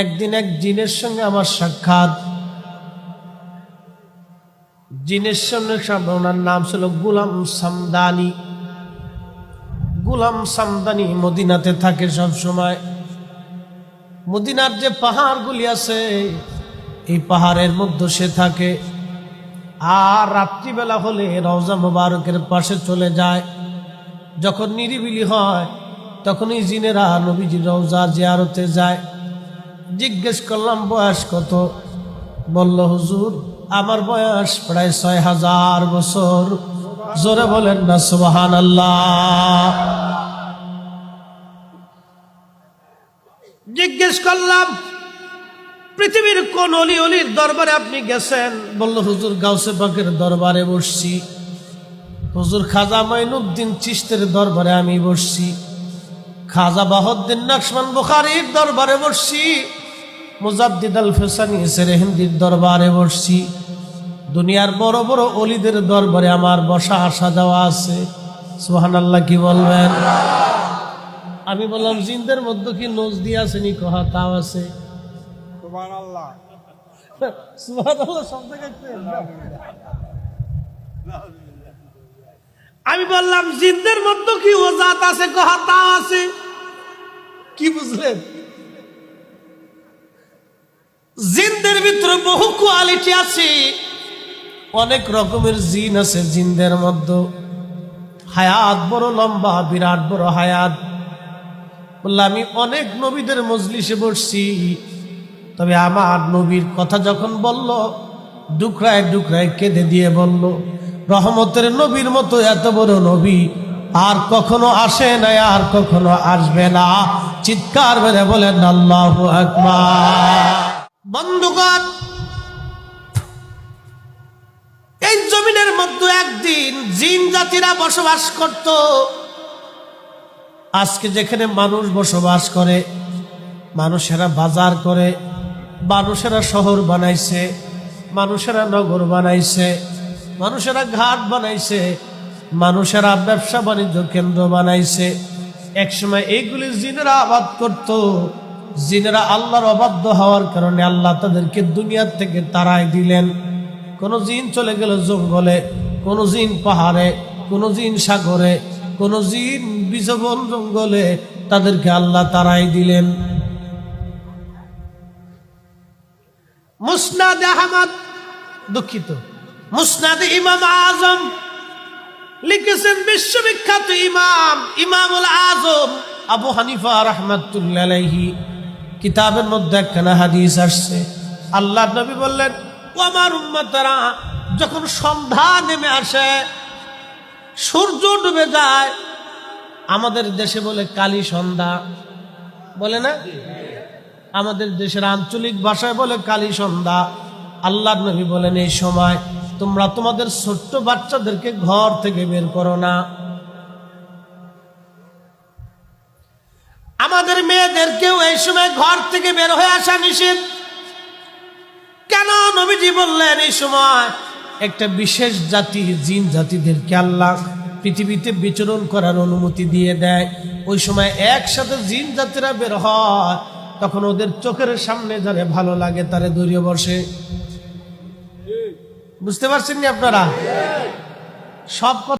একদিন এক জিনের সঙ্গে আমার সাক্ষাৎ। জিনের সঙ্গে ওনার নাম ছিল গুলাম সামদানি। গুলাম সামদানি মদিনাতে থাকে সব সময় মদিনার যে পাহাড়গুলি আছে, এই পাহাড়ের মধ্যে সে থাকে। আর রাত্রিবেলা হলে রওজা মোবারকের পাশে চলে যায়। যখন নিরিবিলি হয় তখন এই জিনেরা নবীজি রওজা জিয়ারতে যায়। জিজ্ঞেস করলাম, বয়স কত? বলল, হুজুর, আমার বয়স প্রায় ছয় হাজার বছর। জোরে বলেন না সুবাহান আল্লাহ জিজ্ঞেস করলাম, পৃথিবীর কোন অলি অলির দরবারে আপনি গেছেন? বলল, হুজুর, গাউসে পাকের দরবারে বসছি। হুজুর, খাজা মাইনুদ্দিন চিস্তের দরবারে আমি বসছি। খাজা বাহদ্দিন নকশমান বুখারির দরবারে বসছি। মুজাদ্দিদ আল ফেসানি সেরেহিন্দির দরবারে বসছি। দুনিয়ার বড় বড় অলিদের দরবারে আমার বসা আসা যাওয়া আছে। সোহান আল্লাহ কি বলবেন? আমি বললাম জিন্দের মধ্যে কি নোজ দিয়ে আসেনি কহা তাও আছে? আমি বললাম জিনদের মধ্যে কি ও জাত আছে? কহা তাও আছে। কি বুঝলেন? ভিতরে বহু কোয়ালিটি আছে। অনেক রকমের জিন আছে জিনদের মধ্যে। হায়াত বড় লম্বা, বিরাট বড় হায়াত। বললাম আমি অনেক নবীদের মজলিসে বসছি। তবে আমার নবীর কথা যখন বলল, ডুকরায় ডুকরায় কেঁদে দিয়ে বলল, রহমতের নবীর মতো এত বড় নবী আর কখনো আসে না আর কখনো আসবে না। চিৎকার মেরে বলেন, আল্লাহ আকবার। বন্ধুগণ, এই জমিনের মধ্যে একদিন জিন জাতিরা বসবাস করত। আজকে যেখানে মানুষ বসবাস করে, মানুষেরা বাজার করে, মানুষেরা শহর বানাইছে, মানুষেরা নগর বানাইছে, মানুষেরা ঘাট বানাইছে, মানুষেরা ব্যবসা বাণিজ্য কেন্দ্র বানাইছে। একসময় এইগুলি জিনেরা আবাদ করত। জিনেরা আল্লাহর অবাধ্য হওয়ার কারণে আল্লাহ তাদেরকে দুনিয়ার থেকে তারাই দিলেন। কোনো জিন চলে গেল জঙ্গলে, কোনো জিন পাহাড়ে, কোনো জিন সাগরে, কোনো জিন বিষবন জঙ্গলে, তাদেরকে আল্লাহ তারাই দিলেন। মুসনাদ আহমদ দুঃখিত। মুসনাদ ইমাম আজম লিখেছেন বিশ্ববিখ্যাত ইমাম, ইমামুল আজম আবু হানিফা রহমতুল্লাহি কিতাবের মধ্যে একখানা হাদিস আসছে। আল্লাহ নবী বললেন ও আমার উম্মতরা যখন সন্ধ্যা নেমে আসে, সূর্য ডুবে যায়, আমাদের দেশে বলে কালী সন্ধ্যা। বলে না? আমাদের দেশের আঞ্চলিক ভাষায় বলে কালী সন্ধ্যা। আল্লাহ নবী বলেন, এই সময় তোমরা তোমাদের ছোট্ট বাচ্চাদেরকে ঘর থেকে বের করো না। মেয়েদেরকেও এই সময় ঘর থেকে বের হয়ে আসা নিষেধ? কেন নবীজি বললেন, এই সময় একটা বিশেষ জাতি, জিন জাতিদেরকে আল্লাহ পৃথিবীতে বিচরণ করার অনুমতি দিয়ে দেয়। ওই সময় একসাথে জিন জাতিরা বের হয়, তখন ওদের চোখের সামনে যারে ভালো লাগে তারে দৌড়িয়ে বসে। বুঝতে পারছেন নি আপনারা? সব